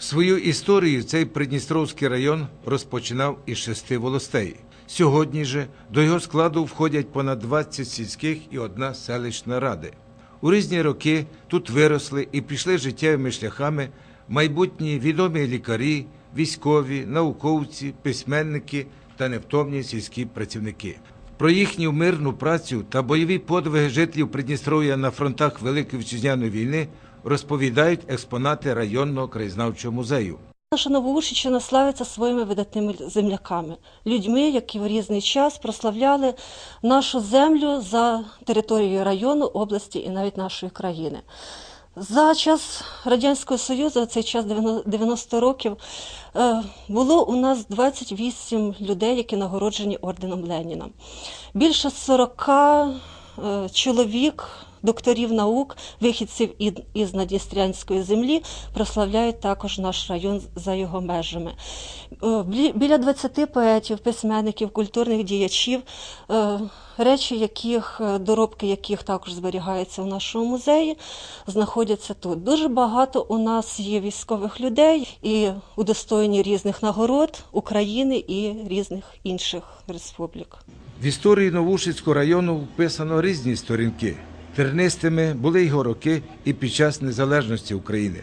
Свою історію цей Придністровський район розпочинав із шести волостей. Сьогодні же до його складу входять понад 20 сільських і одна селищна ради. У різні роки тут виросли і пішли життєвими шляхами майбутні відомі лікарі, військові, науковці, письменники та невтомні сільські працівники. Про їхню мирну працю та бойові подвиги жителів Придністров'я на фронтах Великої Вітчизняної війни розповідають експонати районного краєзнавчого музею. Наша Новоушичина славиться своїми видатними земляками, людьми, які в різний час прославляли нашу землю за територією району, області і навіть нашої країни. За час Радянського Союзу, цей час 90 років, е, було у нас 28 людей, які нагороджені орденом Леніна. Більше 40 е, чоловік, докторів наук, вихідців із Надністрянської землі прославляють також наш район за його межами. Е, Біля 20 поетів, письменників, культурних діячів, е, речі, яких е, доробки яких також зберігаються в нашому музеї, знаходяться тут. Дуже багато у нас є військових людей і удостоєні різних нагород України і різних інших республік. В історії Новушицького району вписано різні сторінки. Тернистими були його роки і під час незалежності України.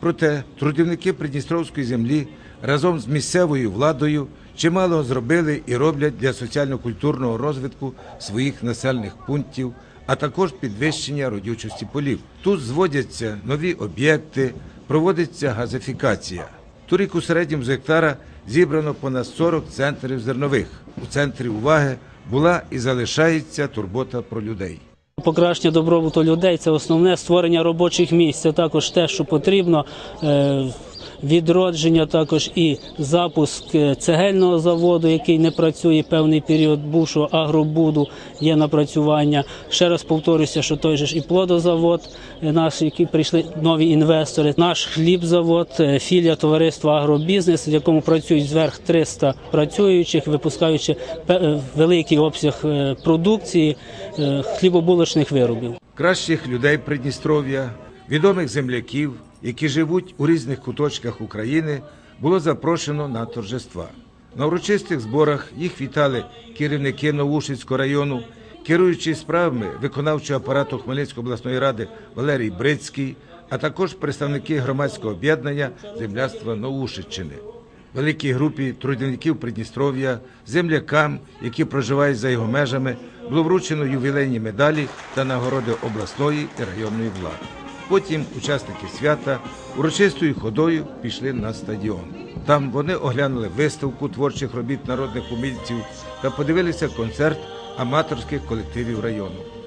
Проте трудівники Придністровської землі разом з місцевою владою чимало зробили і роблять для соціально-культурного розвитку своїх населених пунктів, а також підвищення родючості полів. Тут зводяться нові об'єкти, проводиться газифікація. Торік у середньому з гектара зібрано понад 40 центрів зернових. У центрі уваги була і залишається турбота про людей. Покращення добробуту людей це основне створення робочих місць. Це також те, що потрібно. Відродження також і запуск е, цегельного заводу, який не працює певний період бувшого агробуду, є напрацювання. Ще раз повторюся, що той же ж і плодозавод, е, наш, які прийшли нові інвестори, наш хлібзавод, е, філія товариства Агробізнес, в якому працюють зверх 300 працюючих, випускаючи великий обсяг продукції хлібобулочних виробів. Кращих людей Придністров'я, відомих земляків, які живуть у різних куточках України, було запрошено на торжества. На урочистих зборах їх вітали керівники Новушицького району, керуючий справами виконавчого апарату Хмельницької обласної ради Валерій Брицький, а також представники громадського об'єднання земляцтва Новушиччини. Великій групі трудівників Придністров'я, землякам, які проживають за його межами, було вручено ювілейні медалі та нагороди обласної і районної влади. Потім учасники свята урочистою ходою пішли на стадіон. Там вони оглянули виставку творчих робіт народних умільців та подивилися концерт аматорських колективів району.